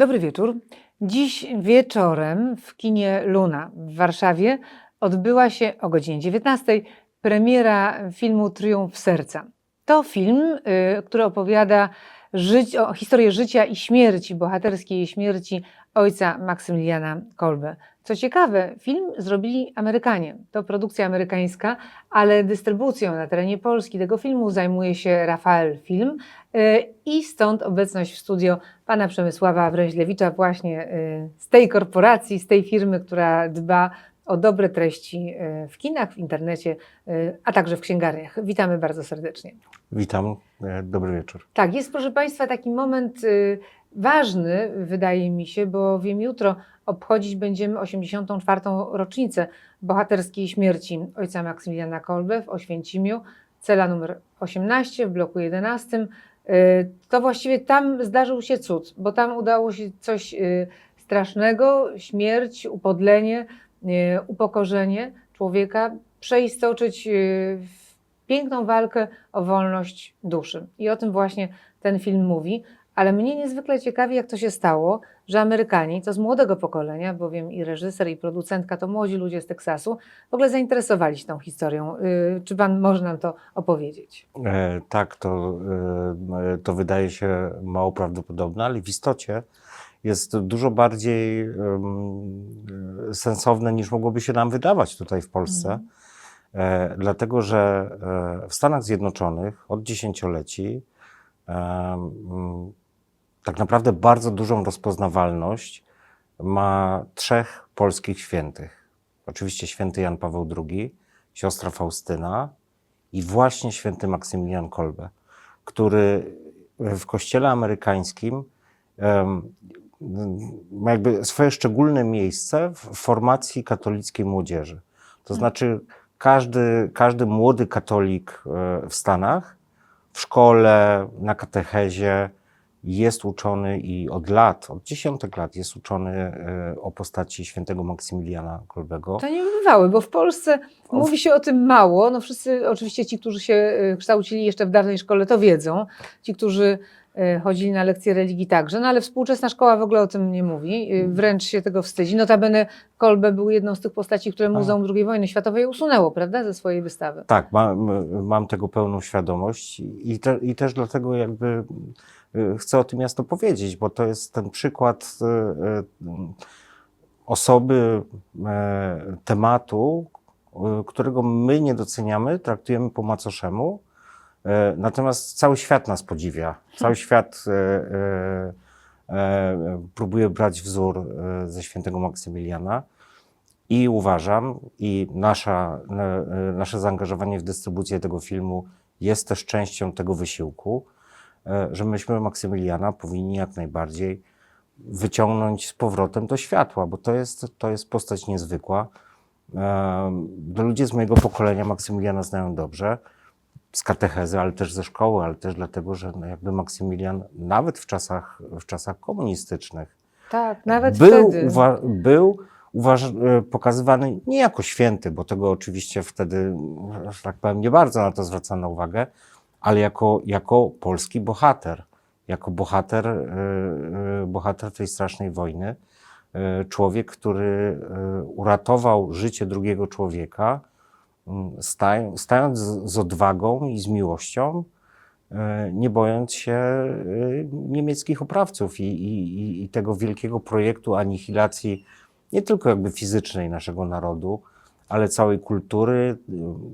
Dobry wieczór. Dziś wieczorem w kinie Luna w Warszawie odbyła się o godzinie 19 premiera filmu Triumf Serca. To film, y, który opowiada żyć, o historię życia i śmierci, bohaterskiej śmierci ojca Maksymiliana Kolbe. Co ciekawe, film zrobili Amerykanie. To produkcja amerykańska, ale dystrybucją na terenie Polski tego filmu zajmuje się Rafael Film y, i stąd obecność w studio pana Przemysława Wręźlewicza właśnie y, z tej korporacji, z tej firmy, która dba o dobre treści y, w kinach, w internecie, a także w księgarniach. Witamy bardzo serdecznie. Witam, e, dobry wieczór. Tak, jest proszę Państwa taki moment ważny, wydaje mi się, bowiem jutro obchodzić będziemy 84. rocznicę bohaterskiej śmierci ojca Maksymiliana Kolbe w Oświęcimiu, cela numer 18 w bloku 11. Y, To właściwie tam zdarzył się cud, bo tam udało się coś y, strasznego, śmierć, upodlenie, y, upokorzenie człowieka przeistoczyć w piękną walkę o wolność duszy. I o tym właśnie ten film mówi. Ale mnie niezwykle ciekawi, jak to się stało, że Amerykanie, to z młodego pokolenia, bowiem i reżyser, i producentka to młodzi ludzie z Teksasu, w ogóle zainteresowali się tą historią. Y, Czy pan może nam to opowiedzieć? E, tak, to, e, to wydaje się mało prawdopodobne, ale w istocie jest dużo bardziej em, sensowne niż mogłoby się nam wydawać tutaj w Polsce. Mhm. E, dlatego, że e, w Stanach Zjednoczonych od dziesięcioleci mm, tak naprawdę bardzo dużą rozpoznawalność ma trzech polskich świętych. Oczywiście święty Jan Paweł II, siostra Faustyna i właśnie święty Maksymilian Kolbe, który w kościele amerykańskim ma jakby swoje szczególne miejsce w formacji katolickiej młodzieży. To znaczy każdy, każdy młody katolik e, w Stanach w szkole, na katechezie jest uczony i od lat, od dziesiątek lat jest uczony e, o postaci świętego Maksymiliana Kolbego. To nie bywały, bo w Polsce mówi się o tym mało. No wszyscy, oczywiście ci, którzy się y, kształcili jeszcze w dawnej szkole, to wiedzą. Ci, którzy y, chodzili na lekcje religii także, no ale współczesna szkoła w ogóle o tym nie mówi, y, wręcz się tego wstydzi. Notabene Kolbe był jedną z tych postaci, które Muzeum II wojny światowej usunęło, prawda, ze swojej wystawy. Tak, mam, mam tego pełną świadomość i, te, i też dlatego jakby chcę o tym jasno powiedzieć, bo to jest ten przykład y, y, osoby, e, tematu, y, którego my nie doceniamy, traktujemy po macoszemu, e, natomiast cały świat nas podziwia. Cały świat e, próbuje brać wzór ze świętego Maksymiliana. I uważam, i nasza, nasze zaangażowanie w dystrybucję tego filmu jest też częścią tego wysiłku, że myśmy Maksymiliana powinni jak najbardziej wyciągnąć z powrotem do światła, bo to jest, to jest postać niezwykła. E, Ludzie z mojego pokolenia Maksymiliana znają dobrze, z katechezy, ale też ze szkoły, ale też dlatego, że no jakby Maksymilian nawet w czasach, w czasach komunistycznych Tak, nawet był, wtedy. uwa- był uważ, e, pokazywany nie jako święty, bo tego oczywiście wtedy, że tak powiem, nie bardzo na to zwracano uwagę, ale jako, jako polski bohater, jako bohater, e, e, bohater tej strasznej wojny. E, Człowiek, który uratował życie drugiego człowieka, m, staj- stając z, odwagą i z miłością, nie bojąc się niemieckich oprawców i, i, i- tego wielkiego projektu anihilacji nie tylko jakby fizycznej naszego narodu, ale całej kultury,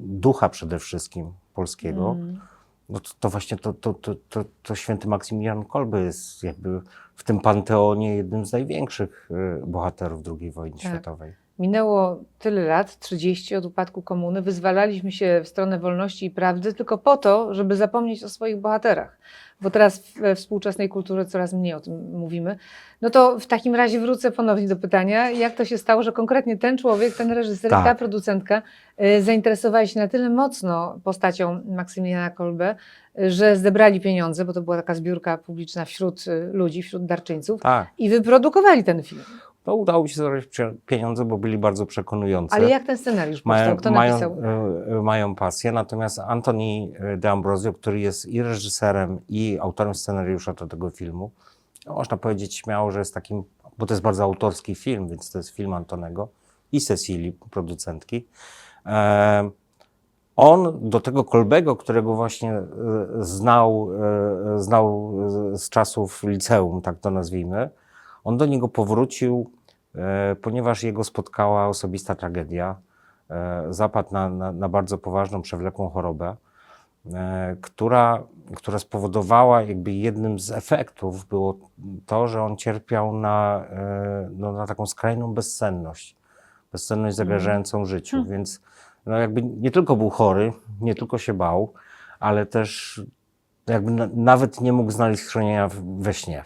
ducha przede wszystkim polskiego. Mm. No to, to właśnie to, to, to, to, to święty Maksymilian Kolbe jest jakby w tym panteonie jednym z największych y, bohaterów II wojny Tak. światowej. Minęło tyle lat, 30 od upadku komuny, wyzwalaliśmy się w stronę wolności i prawdy tylko po to, żeby zapomnieć o swoich bohaterach. Bo teraz we współczesnej kulturze coraz mniej o tym mówimy. No to w takim razie wrócę ponownie do pytania, jak to się stało, że konkretnie ten człowiek, ten reżyser, Tak. ta producentka y, zainteresowali się na tyle mocno postacią Maksymiliana Kolbe, y, że zebrali pieniądze, bo to była taka zbiórka publiczna wśród y, ludzi, wśród darczyńców Tak, i wyprodukowali ten film. To udało się zarobić pie- pieniądze, bo byli bardzo przekonujący. Ale jak ten scenariusz powstał? mają, Kto mają, napisał? e, e, mają pasję, natomiast Antoni e, De Ambrosio, który jest i reżyserem, i autorem scenariusza do tego filmu, no, można powiedzieć śmiało, że jest takim, bo to jest bardzo autorski film, więc to jest film Antonego i Cecilii, producentki. E, on do tego Kolbego, którego właśnie znał, znał z- z czasów liceum, tak to nazwijmy, on do niego powrócił, e, ponieważ jego spotkała osobista tragedia. E, Zapadł na, na, na bardzo poważną, przewlekłą chorobę, e, która, która spowodowała, jakby jednym z efektów było to, że on cierpiał na, no, na taką skrajną bezsenność. Bezsenność zagrażającą życiu, więc no jakby nie tylko był chory, nie tylko się bał, ale też jakby na, nawet nie mógł znaleźć schronienia we śnie.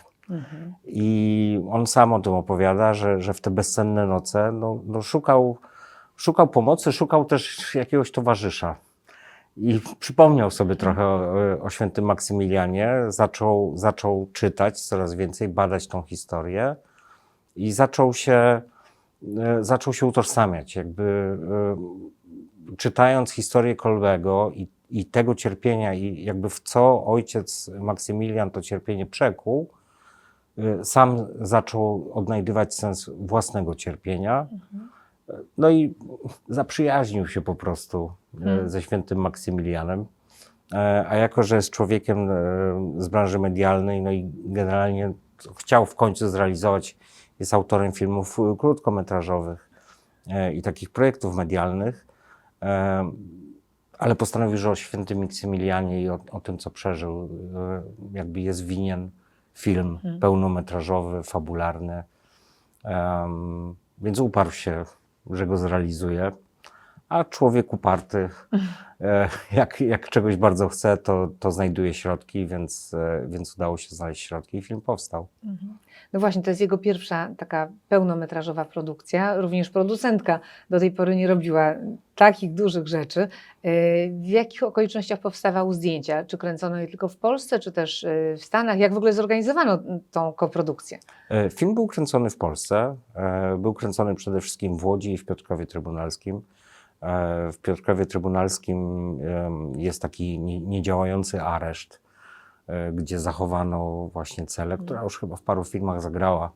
I on sam o tym opowiada, że, że w te bezsenne noce no, no szukał, szukał pomocy, szukał też jakiegoś towarzysza. I przypomniał sobie trochę o, o świętym Maksymilianie, zaczął, zaczął czytać coraz więcej, badać tą historię i zaczął się, e, zaczął się utożsamiać. Jakby e, czytając historię Kolbego i, i tego cierpienia, i jakby w co ojciec Maksymilian to cierpienie przekuł, sam zaczął odnajdywać sens własnego cierpienia. No i zaprzyjaźnił się po prostu y, Mhm. ze świętym Maksymilianem. E, A jako, że jest człowiekiem e, z branży medialnej, no i generalnie chciał w końcu zrealizować, jest autorem filmów y, krótkometrażowych e, i takich projektów medialnych, ale postanowił, że o świętym Maksymilianie i o, o tym, co przeżył, jakby jest winien film pełnometrażowy, fabularny. Em, więc uparł się, że go zrealizuje. A człowiek uparty, e, jak, jak czegoś bardzo chce, to, to znajduje środki, więc, e, więc udało się znaleźć środki i film powstał. No właśnie, to jest jego pierwsza taka pełnometrażowa produkcja. Również producentka do tej pory nie robiła takich dużych rzeczy. Yy, W jakich okolicznościach powstawały zdjęcia? Czy kręcono je tylko w Polsce, czy też w Stanach? Jak w ogóle zorganizowano tą koprodukcję? E, Film był kręcony w Polsce. e, Był kręcony przede wszystkim w Łodzi i w Piotrkowie Trybunalskim. E, W Piotrkowie Trybunalskim jest taki nie- niedziałający areszt, e, gdzie zachowano właśnie celę, która już chyba w paru filmach zagrała,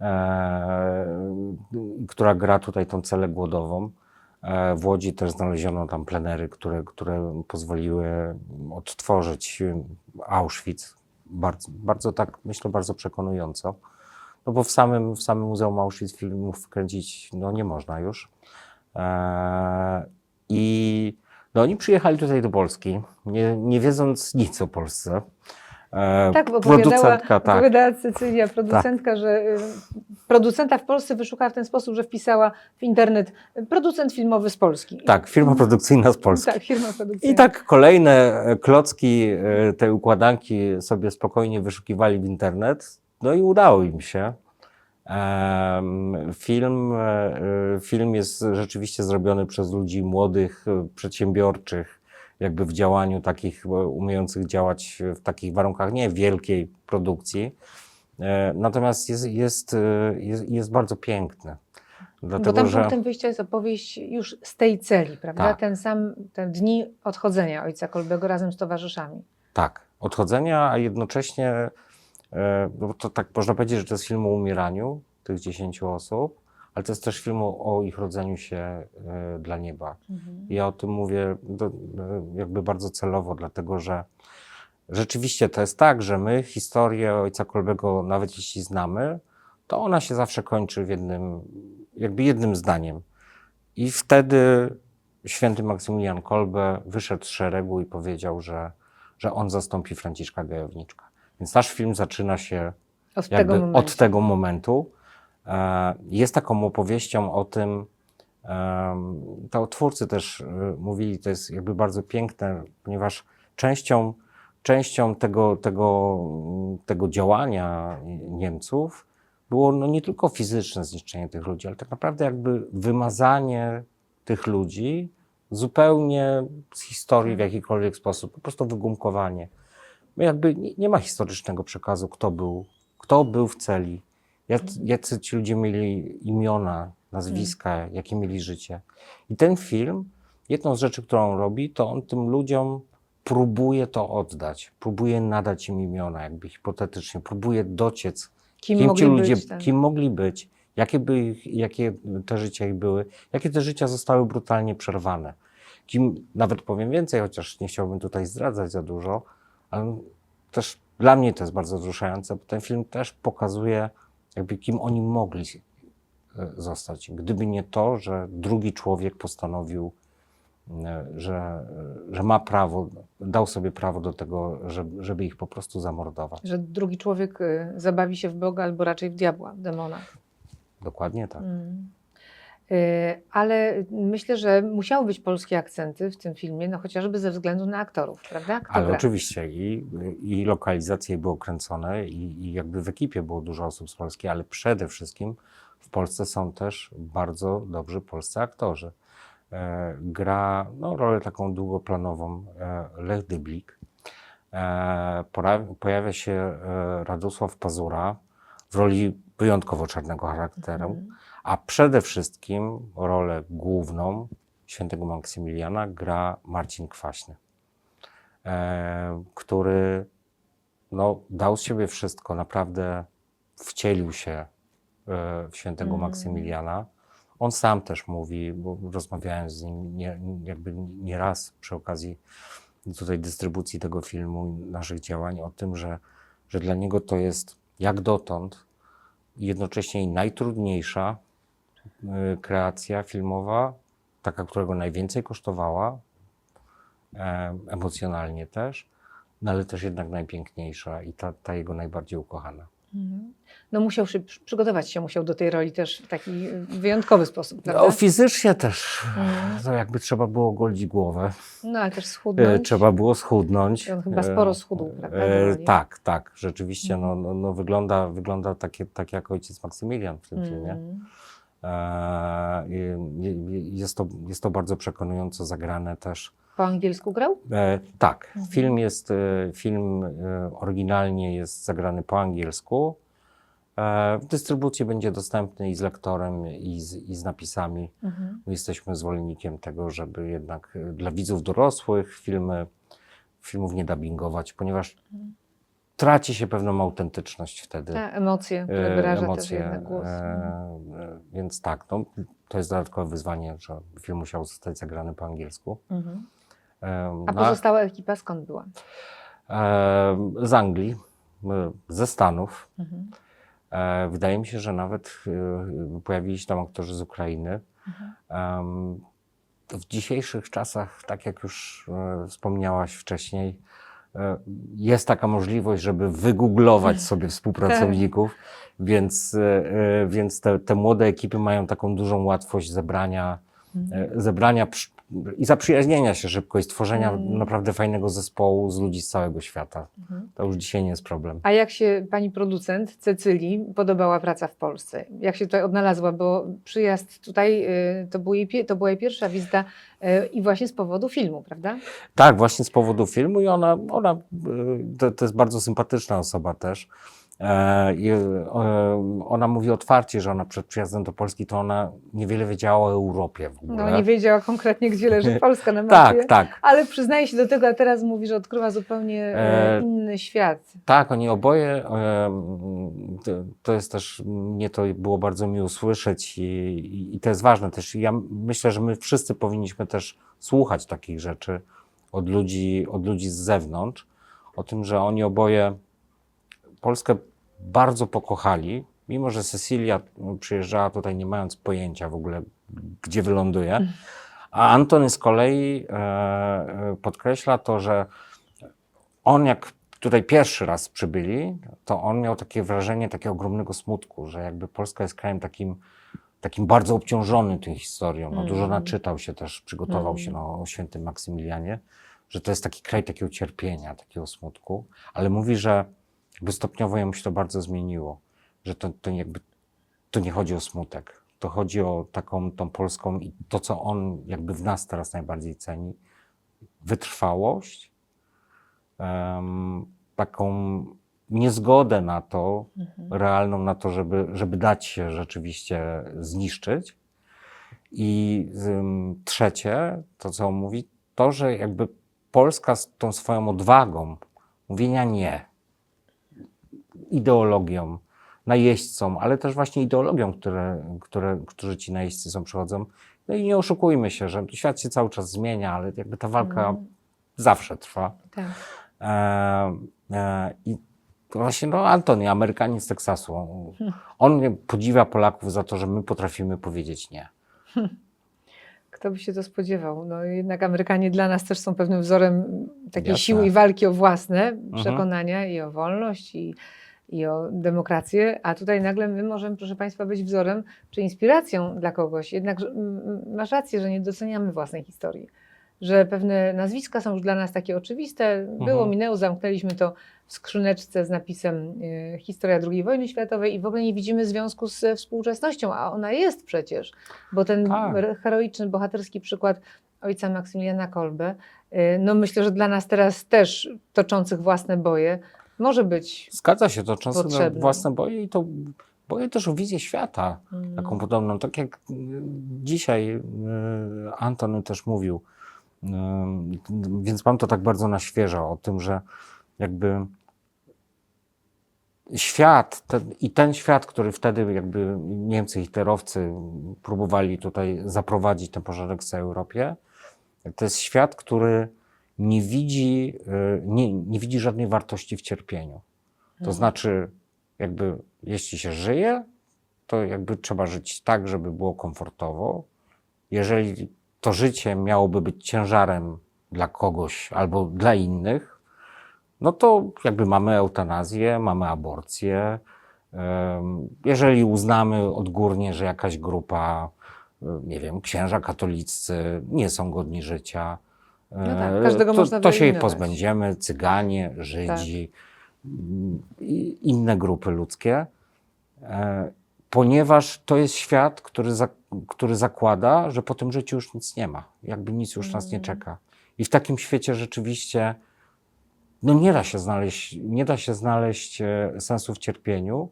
e, która gra tutaj tą celę głodową. W Łodzi też znaleziono tam plenery, które, które pozwoliły odtworzyć Auschwitz. Bardzo, bardzo tak, myślę, bardzo przekonująco. No bo w samym, w samym Muzeum Auschwitz filmów kręcić no, nie można już. Eee, I no, oni przyjechali tutaj do Polski, nie, nie wiedząc nic o Polsce. Eee, Tak, bo opowiadała, producentka, tak. opowiadała Cecylia, producentka, że y, producenta w Polsce wyszukała w ten sposób, że wpisała w internet y, producent filmowy z Polski. Tak, firma produkcyjna z Polski. Tak, firma produkcyjna. I tak kolejne e, klocki, e, te układanki sobie spokojnie wyszukiwali w internet, no i udało im się. Film, e, e, film jest rzeczywiście zrobiony przez ludzi młodych, e, przedsiębiorczych, jakby w działaniu takich, umiejących działać w takich warunkach nie wielkiej produkcji. Natomiast jest, jest, jest, jest bardzo piękny. Bo Dlatego, tam że... punktem wyjścia jest opowieść już z tej celi, prawda? Tak. Ten sam, te dni odchodzenia ojca Kolbego razem z towarzyszami. Tak, odchodzenia, a jednocześnie, no bo to tak można powiedzieć, że to jest film o umieraniu tych dziesięciu osób, ale to jest też film o, ich rodzeniu się e, dla nieba. Ja o tym mówię do, e, jakby bardzo celowo, dlatego że rzeczywiście to jest tak, że my historię ojca Kolbego, nawet jeśli znamy, to ona się zawsze kończy w jednym, jakby jednym zdaniem. I wtedy święty Maksymilian Kolbe wyszedł z szeregu i powiedział, że, że on zastąpi Franciszka Gajowniczka. Więc nasz film zaczyna się Od tego jakby momentu. od tego momentu. E, Jest taką opowieścią o tym, to twórcy też e, mówili, to jest jakby bardzo piękne, ponieważ częścią, częścią tego, tego, tego działania Niemców było no nie tylko fizyczne zniszczenie tych ludzi, ale tak naprawdę jakby wymazanie tych ludzi zupełnie z historii w jakikolwiek sposób, po prostu wygumkowanie. Jakby nie, nie ma historycznego przekazu, kto był, kto był w celi, jak, jacy ci ludzie mieli imiona, nazwiska, jakie mieli życie. I ten film, jedną z rzeczy, którą robi, to on tym ludziom próbuje to oddać, próbuje nadać im imiona, jakby hipotetycznie, próbuje dociec, Kim, kim, ci ludzie, być? tak? kim mogli być, jakie, by ich, jakie te życia ich były, jakie te życia zostały brutalnie przerwane. Kim, nawet powiem więcej, chociaż nie chciałbym tutaj zdradzać za dużo, ale też dla mnie to jest bardzo wzruszające, bo ten film też pokazuje, jakby kim oni mogli e, zostać. Gdyby nie to, że drugi człowiek postanowił, e, że, e, że ma prawo, dał sobie prawo do tego, żeby, żeby ich po prostu zamordować. Że drugi człowiek zabawi się w Boga albo raczej w diabła, demona. Dokładnie tak. Mm. Y, Ale myślę, że musiały być polskie akcenty w tym filmie, no chociażby ze względu na aktorów, prawda? Kto Ale gra? oczywiście i, i lokalizacje były kręcone i, i jakby w ekipie było dużo osób z Polski, ale przede wszystkim w Polsce są też bardzo dobrzy polscy aktorzy. E, gra no, rolę taką długoplanową e, Lech Dyblik. E, pojawia się e, Radosław Pazura w roli wyjątkowo czarnego charakteru, Mhm. A przede wszystkim rolę główną świętego Maksymiliana gra Marcin Kwaśny, e, który no, dał z siebie wszystko, naprawdę wcielił się e, w świętego Mhm. Maksymiliana. On sam też mówi, bo rozmawiałem z nim nie, jakby nieraz przy okazji tutaj dystrybucji tego filmu i naszych działań o tym, że, że dla niego to jest jak dotąd jednocześnie najtrudniejsza kreacja filmowa, taka, która go najwięcej kosztowała, e, emocjonalnie też, no ale też jednak najpiękniejsza i ta, ta jego najbardziej ukochana. Mhm. No musiał się przy- przygotować się musiał do tej roli też w taki wyjątkowy sposób, prawda? No, fizycznie też, Mhm. to jakby trzeba było golić głowę, No ale też e, schudnąć. trzeba było schudnąć. I on chyba E, sporo schudł, prawda, E, tak, tak, rzeczywiście, no, Mhm. no, no wygląda, wygląda takie, tak jak ojciec Maksymilian w tym filmie. E, Jest to, jest to bardzo przekonująco zagrane też. Po angielsku grał? E, tak, Mhm. film jest, e, film oryginalnie jest zagrany po angielsku. W dystrybucji będzie dostępny i z lektorem, i z, i z napisami. Mhm. My jesteśmy zwolennikiem tego, żeby jednak dla widzów dorosłych filmy, filmów nie dubbingować, ponieważ Mhm. Traci się pewną autentyczność wtedy. Te emocje, które e, wyraża też emocje, jednak głos. e, e, więc tak, no, to jest dodatkowe wyzwanie, że film musiał zostać zagrany po angielsku. Mhm. E, A pozostała ekipa skąd była? e, z Anglii, e, ze Stanów. Mhm. E, wydaje mi się, że nawet e, pojawili się tam aktorzy z Ukrainy. Mhm. To w dzisiejszych czasach, tak jak już e, wspomniałaś wcześniej, e, jest taka możliwość, żeby wygooglować sobie współpracowników, więc, e, e, więc te, te młode ekipy mają taką dużą łatwość zebrania, Mhm. e, zebrania i zaprzyjaźnienia się szybko i stworzenia Mm. naprawdę fajnego zespołu z ludzi z całego świata. Mhm. To już dzisiaj nie jest problem. A jak się pani producent Cecylii podobała praca w Polsce? Jak się tutaj odnalazła? Bo przyjazd tutaj y, to, był jej, to była jej pierwsza wizyta y, i właśnie z powodu filmu, prawda? Tak, właśnie z powodu filmu i ona, ona e, to, to jest bardzo sympatyczna osoba też. E, i, e, ona mówi otwarcie, że ona przed przyjazdem do Polski to ona niewiele wiedziała o Europie w ogóle. No nie wiedziała konkretnie, gdzie leży Polska na mapie. tak, tak. Ale przyznaje się do tego, a teraz mówi, że odkryła zupełnie e, E, inny świat. Tak, oni oboje, to, to jest też, mnie to było bardzo miło słyszeć i, i, i to jest ważne też. Ja myślę, że my wszyscy powinniśmy też słuchać takich rzeczy od ludzi, od ludzi z zewnątrz, o tym, że oni oboje Polskę bardzo pokochali, mimo że Cecilia przyjeżdżała tutaj nie mając pojęcia w ogóle, gdzie wyląduje. A Antony z kolei e, e, podkreśla to, że on jak tutaj pierwszy raz przybyli, to on miał takie wrażenie takiego ogromnego smutku, że jakby Polska jest krajem takim, takim bardzo obciążonym tą historią. No, Dużo Mm. naczytał się też, przygotował się no, o świętym Maksymilianie, że to jest taki kraj takiego cierpienia, takiego smutku, ale mówi, że jakby stopniowo jemu się to bardzo zmieniło, że to, to jakby to nie chodzi o smutek. To chodzi o taką tą polską i to, co on jakby w nas teraz najbardziej ceni, wytrwałość, em, taką niezgodę na to, Mhm. realną na to, żeby, żeby dać się rzeczywiście zniszczyć. I ym, trzecie, to co on mówi, to, że jakby Polska z tą swoją odwagą mówienia nie, ideologią, najeźdźcom, ale też właśnie ideologią, które, które, którzy ci najeźdźcy są przychodzą. No i nie oszukujmy się, że świat się cały czas zmienia, ale jakby ta walka Mhm. zawsze trwa. Tak. E, e, I właśnie no, Antoni, Amerykanin z Teksasu, on, on mnie podziwia Polaków za to, że my potrafimy powiedzieć nie. Kto by się to spodziewał? No jednak Amerykanie dla nas też są pewnym wzorem takiej Jasne. siły i walki o własne Mhm. przekonania i o wolność i, i o demokrację, a tutaj nagle my możemy, proszę Państwa, być wzorem czy inspiracją dla kogoś. Jednak masz rację, że nie doceniamy własnej historii. Że pewne nazwiska są już dla nas takie oczywiste. Było, Mhm. minęło, zamknęliśmy to w skrzyneczce z napisem e, Historia II wojny światowej i w ogóle nie widzimy związku z współczesnością, a ona jest przecież, bo ten Tak. heroiczny, bohaterski przykład ojca Maksymiliana Kolbe, y, no myślę, że dla nas teraz też toczących własne boje może być Zgadza się, to często na własne boje i to boje też o wizję świata, mm, taką podobną. Tak jak y, dzisiaj y, Antony też mówił, y, więc mam to tak bardzo na świeżo o tym, że jakby świat ten, i ten świat, który wtedy jakby Niemcy, hitlerowcy próbowali tutaj zaprowadzić ten porządek w całej Europie, to jest świat, który nie widzi, y, nie, nie widzi żadnej wartości w cierpieniu. To Mhm. znaczy, jakby jeśli się żyje, to jakby trzeba żyć tak, żeby było komfortowo. Jeżeli to życie miałoby być ciężarem dla kogoś albo dla innych, no to jakby mamy eutanazję, mamy aborcję. Jeżeli uznamy odgórnie, że jakaś grupa, y, nie wiem, księża katoliccy nie są godni życia, No tak, e, każdego to, można to się jej pozbędziemy. Cyganie, Żydzi, i inne grupy ludzkie, e, ponieważ to jest świat, który, za, który zakłada, że po tym życiu już nic nie ma, jakby nic już nas nie Mm. czeka. I w takim świecie rzeczywiście no nie da się znaleźć, nie da się znaleźć e, sensu w cierpieniu.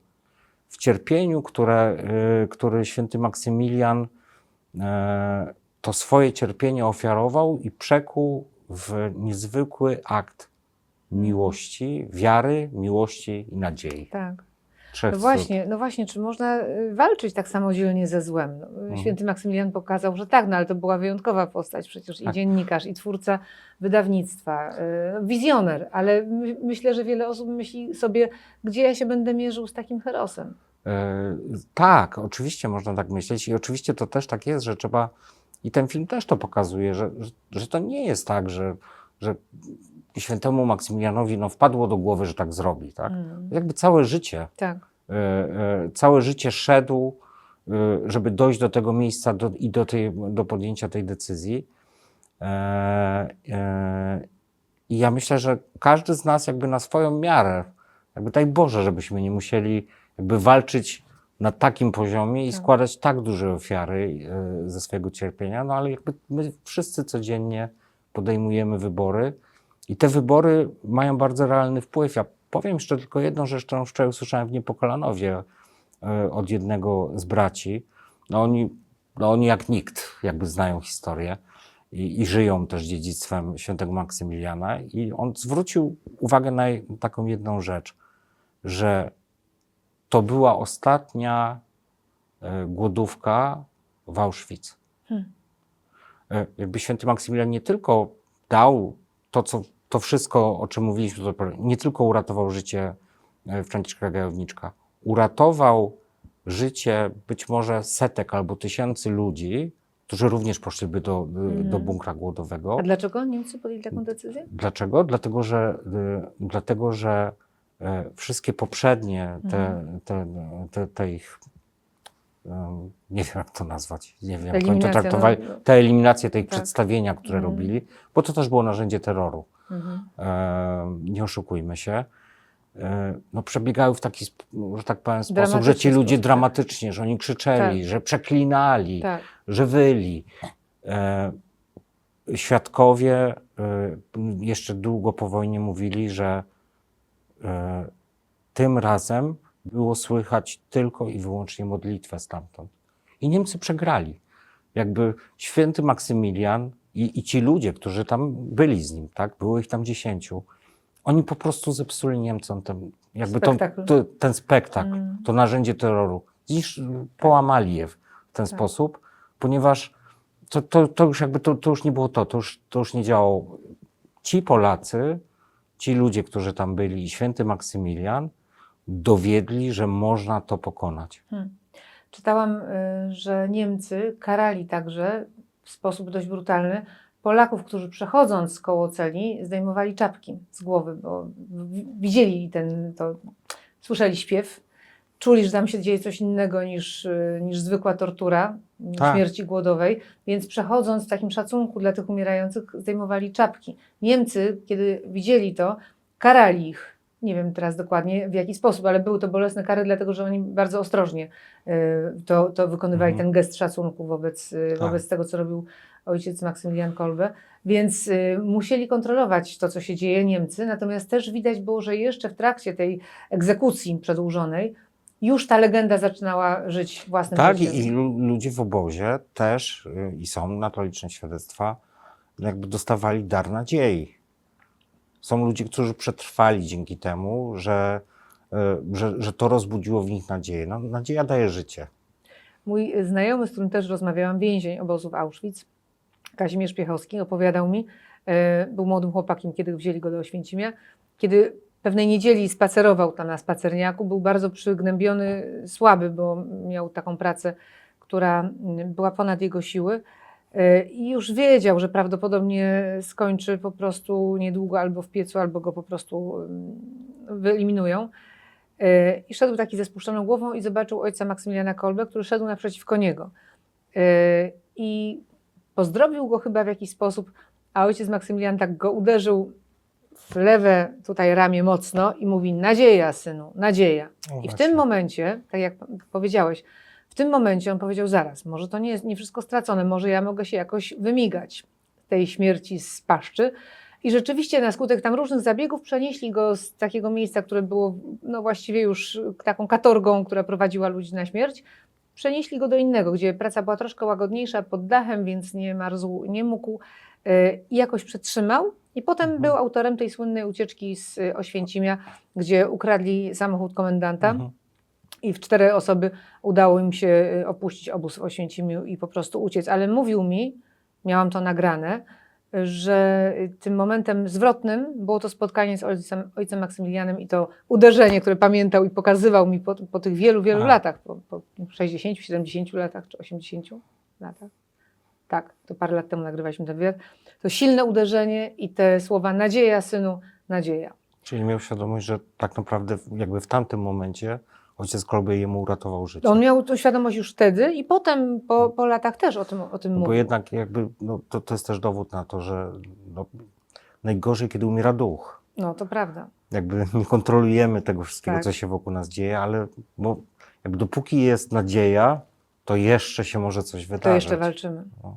W cierpieniu, które, który święty Maksymilian to swoje cierpienie ofiarował i przekuł w niezwykły akt miłości, wiary, miłości i nadziei. Tak. Trzech No właśnie, no właśnie, czy można y, walczyć tak samodzielnie ze złem? No, Mhm. Święty Maksymilian pokazał, że tak, no ale to była wyjątkowa postać, przecież i Tak. dziennikarz, i twórca wydawnictwa, y, wizjoner, ale my, myślę, że wiele osób myśli sobie, gdzie ja się będę mierzył z takim herosem. E, Tak, oczywiście można tak myśleć i oczywiście to też tak jest, że trzeba, i ten film też to pokazuje, że, że, że to nie jest tak, że, że świętemu Maksymilianowi no, wpadło do głowy, że tak zrobi. Tak? Mm, Jakby całe życie, tak. e, e, całe życie szedł, e, żeby dojść do tego miejsca do, i do, tej, do podjęcia tej decyzji. I ja myślę, że każdy z nas jakby na swoją miarę, jakby daj Boże, żebyśmy nie musieli jakby walczyć na takim poziomie i Tak. składać tak duże ofiary e, ze swojego cierpienia, no ale jakby my wszyscy codziennie podejmujemy wybory i te wybory mają bardzo realny wpływ. Ja powiem jeszcze tylko jedną rzecz, którą wczoraj usłyszałem w Niepokalanowie e, od jednego z braci. No oni, no oni jak nikt jakby znają historię i, i żyją też dziedzictwem świętego Maksymiliana i on zwrócił uwagę na taką jedną rzecz, że to była ostatnia e, głodówka w Auschwitz. Hmm. E, Jakby święty Maksymilian nie tylko dał to, co, to wszystko, o czym mówiliśmy, do tej pory, nie tylko uratował życie e, Franciszka Gajowniczka, uratował życie być może setek albo tysięcy ludzi, którzy również poszliby do, Mhm. do bunkra głodowego. A dlaczego Niemcy podjęli taką decyzję? Dlaczego? Dlatego, że, dlatego, że wszystkie poprzednie te, Mhm. te, te, te ich, em, nie wiem jak to nazwać, nie wiem jak oni to traktowali, no, te eliminacje, te ich Tak. przedstawienia, które Mhm. robili, bo to też było narzędzie terroru. Mhm. E, nie oszukujmy się. E, no, przebiegały w taki, że tak powiem, sposób, że ci ludzie tak. dramatycznie, że oni krzyczeli, Tak. że przeklinali, Tak. że wyli. E, świadkowie e, jeszcze długo po wojnie mówili, że e, tym razem było słychać tylko i wyłącznie modlitwę stamtąd. I Niemcy przegrali. Jakby święty Maksymilian I, I ci ludzie, którzy tam byli z nim, tak, było ich tam dziesięciu, oni po prostu zepsuli Niemcom ten, jakby to, Spektakl. to, ten spektakl, Mm. to narzędzie terroru. Dziś połamali je w ten Tak. sposób, ponieważ to, to, to już jakby to, to już nie było to, to już, to już nie działało. Ci Polacy, ci ludzie, którzy tam byli, i święty Maksymilian, dowiedli, że można to pokonać. Hmm. Czytałam, y, że Niemcy karali także w sposób dość brutalny Polaków, którzy przechodząc koło celi zdejmowali czapki z głowy, bo widzieli ten, to, słyszeli śpiew, czuli, że tam się dzieje coś innego niż, y, niż zwykła tortura, Tak. śmierci głodowej, więc przechodząc w takim szacunku dla tych umierających zdejmowali czapki. Niemcy, kiedy widzieli to, karali ich. Nie wiem teraz dokładnie w jaki sposób, ale były to bolesne kary, dlatego że oni bardzo ostrożnie y, to, to wykonywali, Mhm. ten gest szacunku wobec, y, Tak. wobec tego, co robił ojciec Maksymilian Kolbe. Więc musieli kontrolować to, co się dzieje Niemcy, natomiast też widać było, że jeszcze w trakcie tej egzekucji przedłużonej już ta legenda zaczynała żyć własnym Tak, życiem. i, i lu- ludzie w obozie też, y, i są na to liczne świadectwa, jakby dostawali dar nadziei. Są ludzie, którzy przetrwali dzięki temu, że, y, że, że to rozbudziło w nich nadzieję. No, nadzieja daje życie. Mój znajomy, z którym też rozmawiałam, więzień obozów Auschwitz, Kazimierz Piechowski, opowiadał mi, e, był młodym chłopakiem, kiedy wzięli go do Oświęcimia, kiedy pewnej niedzieli spacerował tam na spacerniaku, był bardzo przygnębiony, słaby, bo miał taką pracę, która była ponad jego siły e, i już wiedział, że prawdopodobnie skończy po prostu niedługo albo w piecu, albo go po prostu mm, wyeliminują. E, I szedł taki ze spuszczoną głową i zobaczył ojca Maksymiliana Kolbe, który szedł naprzeciwko niego. E, I pozdrowił go chyba w jakiś sposób, a ojciec Maksymilian tak go uderzył w lewe tutaj ramię mocno i mówi: Nadzieja, synu, nadzieja. No I w tym momencie, tak jak powiedziałeś, w tym momencie on powiedział: Zaraz, może to nie jest nie wszystko stracone, może ja mogę się jakoś wymigać z tej śmierci z paszczy. I rzeczywiście na skutek tam różnych zabiegów przenieśli go z takiego miejsca, które było no właściwie już taką katorgą, która prowadziła ludzi na śmierć, przenieśli go do innego, gdzie praca była troszkę łagodniejsza, pod dachem, więc nie marzł, nie mógł e, i jakoś przetrzymał. I potem Mhm. był autorem tej słynnej ucieczki z e, Oświęcimia, gdzie ukradli samochód komendanta Mhm. i w cztery osoby udało im się y, opuścić obóz w Oświęcimiu i po prostu uciec. Ale mówił mi, miałam to nagrane, że y, tym momentem zwrotnym było to spotkanie z ojcem, ojcem Maksymilianem i to uderzenie, które pamiętał i pokazywał mi po, po tych wielu, wielu A. latach, po, po 60, 70 latach czy 80 latach. Tak, to parę lat temu nagrywaliśmy ten wywiad. To silne uderzenie i te słowa nadzieja, synu, nadzieja. Czyli miał świadomość, że tak naprawdę jakby w tamtym momencie ojciec Kolbe jemu uratował życie. On miał tą świadomość już wtedy i potem po, po latach też o tym, o tym No bo mówił. jednak jakby no, to, to jest też dowód na to, że no, najgorzej, kiedy umiera duch. No, to prawda. Jakby nie kontrolujemy tego wszystkiego, Tak. co się wokół nas dzieje, ale bo jakby dopóki jest nadzieja, to jeszcze się może coś wydarzyć. To jeszcze walczymy. No.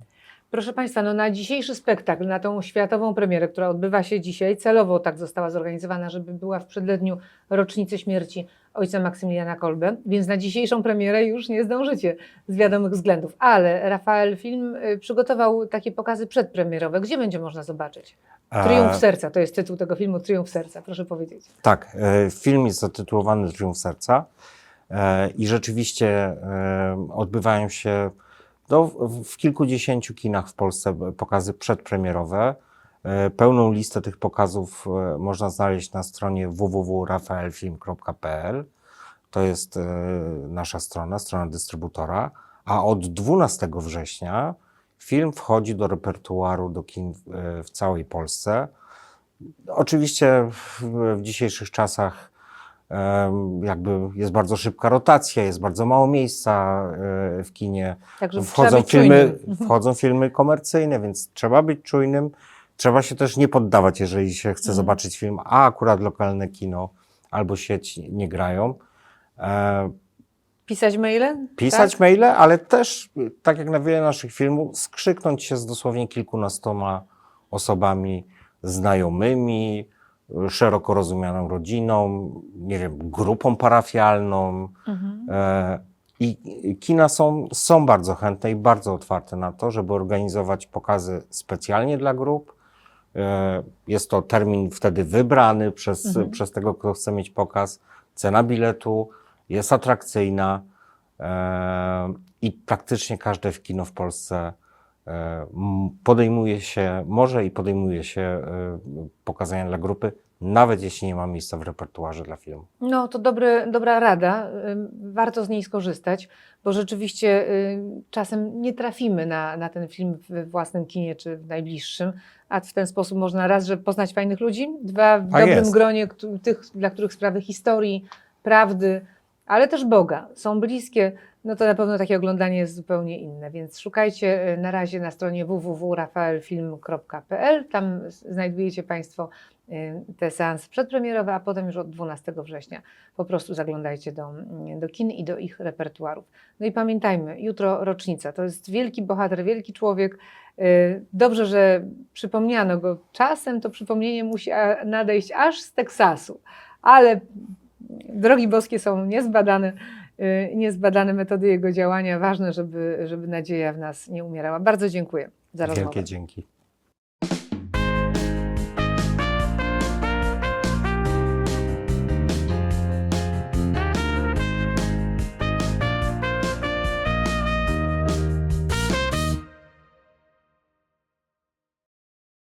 Proszę Państwa, no na dzisiejszy spektakl, na tą światową premierę, która odbywa się dzisiaj, celowo tak została zorganizowana, żeby była w przededniu rocznicy śmierci ojca Maksymiliana Kolbe, więc na dzisiejszą premierę już nie zdążycie z wiadomych względów. Ale Rafael Film y, przygotował takie pokazy przedpremierowe. Gdzie będzie można zobaczyć? Triumf Serca, to jest tytuł tego filmu, Triumf Serca, proszę powiedzieć. Tak, e, film jest zatytułowany Triumf Serca i rzeczywiście e, odbywają się no, w- kilkudziesięciu kinach w Polsce pokazy przedpremierowe. E, Pełną listę tych pokazów e, można znaleźć na stronie www.rafaelfilm.pl. To jest e, nasza strona, strona dystrybutora. A od 12 września film wchodzi do repertuaru do kin w- e, całej Polsce. Oczywiście w, dzisiejszych czasach jakby jest bardzo szybka rotacja, jest bardzo mało miejsca e, w kinie. Także Wchodzą filmy, czujnym. wchodzą filmy komercyjne, więc trzeba być czujnym. Trzeba się też nie poddawać, jeżeli się chce Mhm. zobaczyć film, a akurat lokalne kino albo sieć nie grają. E, Pisać maile? pisać Tak? maile, ale też, tak jak na wiele naszych filmów, skrzyknąć się z dosłownie kilkunastoma osobami znajomymi, szeroko rozumianą rodziną, nie wiem, grupą parafialną. Mhm. E, I kina są, są bardzo chętne i bardzo otwarte na to, żeby organizować pokazy specjalnie dla grup. E, Jest to termin wtedy wybrany przez, Mhm. przez tego, kto chce mieć pokaz. Cena biletu jest atrakcyjna e, i praktycznie każde w kino w Polsce podejmuje się, może i podejmuje się e, pokazania dla grupy, nawet jeśli nie ma miejsca w repertuarze dla filmu. No to dobry, dobra rada. Ym, Warto z niej skorzystać, bo rzeczywiście czasem nie trafimy na, na ten film we własnym kinie czy w najbliższym, a w ten sposób można raz, że poznać fajnych ludzi, dwa w A dobrym jest. gronie tych, dla których sprawy historii, prawdy, ale też Boga są bliskie, no to na pewno takie oglądanie jest zupełnie inne. Więc szukajcie y, na razie na stronie www.rafaelfilm.pl. Tam znajdujecie Państwo y, te seanse przedpremierowe, a potem już od 12 września po prostu zaglądajcie do, mm, do kin i do ich repertuarów. No i pamiętajmy, jutro rocznica. To jest wielki bohater, wielki człowiek. Y, Dobrze, że przypomniano go. Czasem to przypomnienie musi nadejść aż z Teksasu, ale drogi boskie są niezbadane, niezbadane metody jego działania. Ważne, żeby, żeby nadzieja w nas nie umierała. Bardzo dziękuję za rozmowę. Wielkie dzięki.